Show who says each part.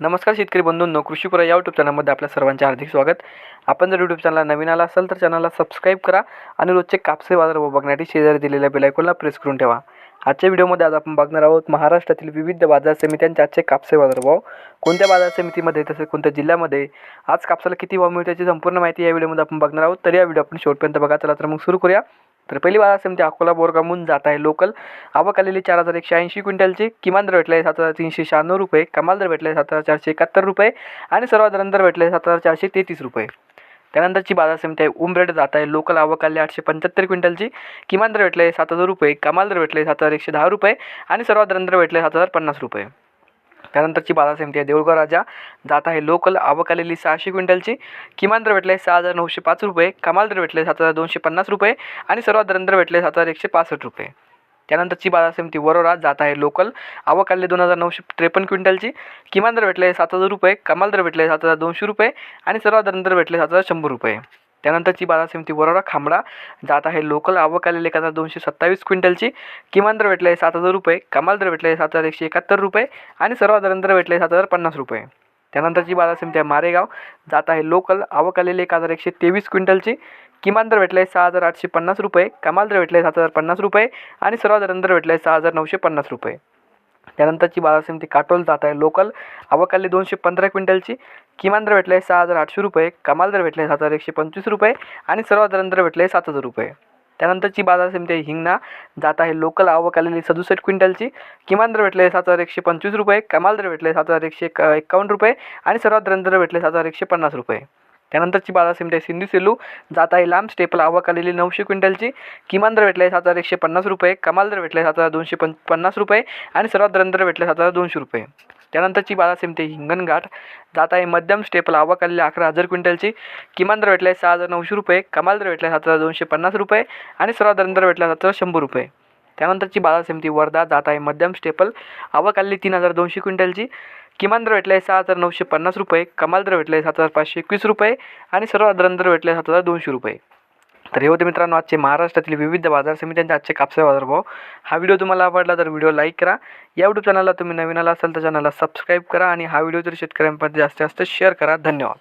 Speaker 1: नमस्कार शेतकरी बंधूंनो कृषीपुरा या यूट्यूब चॅनलमध्ये आपल्या सर्वांचे हार्दिक स्वागत. आपण जर यूट्यूब चॅनलला नवीन आला असाल तर चॅनलला सबस्क्राईब करा आणि रोजचे कापसे बाजार व बघण्यासाठी शेजारी दिलेल्या बेलायकोनला प्रेस करून ठेवा. आजच्या व्हिडिओमध्ये आज आपण बघणार आहोत महाराष्ट्रातील विविध बाजार समित्यांचे आजचे कापसे बाजार भाव. कोणत्या बाजार समितीमध्ये तसेच कोणत्या जिल्ह्यामध्ये? आज कापसाला किती भाव मिळतो याची संपूर्ण माहिती या व्हिडिओमध्ये आपण बघणार आहोत. तर या व्हिडिओ आपण शेवटपर्यंत बघा. चला तर मग सुरू करूया. तर पहिली बाजार समिती अकोला बोरगामून जात आहे लोकल आवक आलेली चार हजार एकशे ऐंशी क्विंटलची. किमान दर भेटले सात हजार तीनशे शहाण्णव रुपये. कमाल दर भेटले सात हजार चारशे एकाहत्तर रुपये. आणि सर्वात दर दर भेटले सात हजार चारशे तेहतीस रुपये. त्यानंतरची बाजार समिती आहे उमरेड जात आहे. लोकल आवक आली आठशे पंच्याहत्तर क्विंटलची. किमान दर भेटले सात हजार रुपये. कमाल दर भेटले सात हजार एकशे दहा रुपये. आणि सर्वात दर दर भेटले सात हजार पन्नास रुपये. त्यानंतरची बाजार समिती आहे. देऊळगाव राजा जात आहे. लोकल आवक आलेली सहाशे क्विंटलची. किमान दर भेटले सहा हजार नऊशे पाच रुपये. कमाल दर भेटले सात हजार दोनशे पन्नास रुपये. आणि सर्वात दरंदर भेटले सात हजार एकशे पासष्ट रुपये. त्यानंतरची बाजार समिती वरोरा जात आहे. लोकल आवक आलेली दोन हजार नऊशे त्रेपन्न क्विंटलची. किमान दर भेटले सात हजार रुपये. कमाल दर भेटले सात हजार दोनशे रुपये. आणि सर्वात दर भेटले सात हजार शंभर रुपये. त्यानंतरची बाजार समिती वरोरा खांबडा जात आहे लोकल आवक आलेली एक हजार दोनशे सत्तावीस क्विंटलची. किमान दर भेटले सात हजार रुपये कमाल दर भेटले सात हजार एकशे एकाहत्तर रुपये आणि सर्वाधारण दर दर भेटले सात हजार पन्नास रुपये. त्यानंतरची बाजार समिती आहे मारेगाव जात आहे लोकल आवक आलेली एक हजार एकशे तेवीस क्विंटलची. किमान दर भेटले सहा हजार आठशे पन्नास रुपये कमाल दर भेटले सात हजार पन्नास रुपये आणि सर्वाधारण दर दर आहे सहा हजार नऊशे पन्नास रुपये. त्यानंतरची बाजार समिती काटोल जात आहे. लोकल आवक दोनशे पंधरा क्विंटलची. किमान दर भेटले सहा हजार आठशे रुपये. कमाल दर भेटले सात हजार एकशे पंचवीस रुपये. आणि सर्वात दर भेटला भेटले सात हजार रुपये. त्यानंतरची बाजार समिती आहे हिंगणा. जात आहे लोकल आवक आलेली सदुसष्ट क्विंटलची. किमान दर भेटले सात हजार एकशे पंचवीस रुपये. कमाल दर भेटले सात हजार एकशे एक एकावन्न रुपये. आणि सर्वात दर भेटले सात हजार एकशे पन्नास रुपये. त्यानंतरची बाजार समिती आहे सिंधू सेलू. जात आहे लांब स्टेपल आवक आलेली नऊशे क्विंटलची. किमान दर भेटले सात हजार एकशे पन्नास रुपये. कमाल दर भेटले सात हजार दोनशे पं पन्नास रुपये. आणि सर्वात दर दर भेटले सात हजार दोनशे रुपये. त्यानंतरची बाजार समिती हिंगणघाट जात आहे मध्यम स्टेपल आवक आलेली अकरा हजार क्विंटलची. किमान दर भेटले सहा हजार नऊशे रुपये. कमाल दर भेटले सात हजार दोनशे पन्नास रुपये. आणि सर्वात दर भेटला भेटले सात हजार शंभर रुपये. त्यानंतरची बाजार समिती वर्धा जात आहे मध्यम स्टेपल आवक आलेली तीन हजार दोनशे क्विंटलची. किमान दर भेटले सहा हजार नऊशे पन्नास रुपये कमाल दर भेटले सात हजार पाचशे एकवीस रुपये आणि सर्वात दर भेटला भेटले सात हजार दोनशे रुपये. तर हे होते मित्रांनो आजचे महाराष्ट्रातील विविध बाजार समित्यांचे आजचे कापसा बाजार भाव हा व्हिडिओ तुम्हाला आवडला तर व्हिडिओ लाईक करा. या यूट्यूब चॅनलला तुम्ही नवीन आला असाल तर चॅनलला सबस्क्राईब करा आणि हा व्हिडिओ जर शेतकऱ्यांपर्यंत जास्तीत जास्त शेअर करा. धन्यवाद.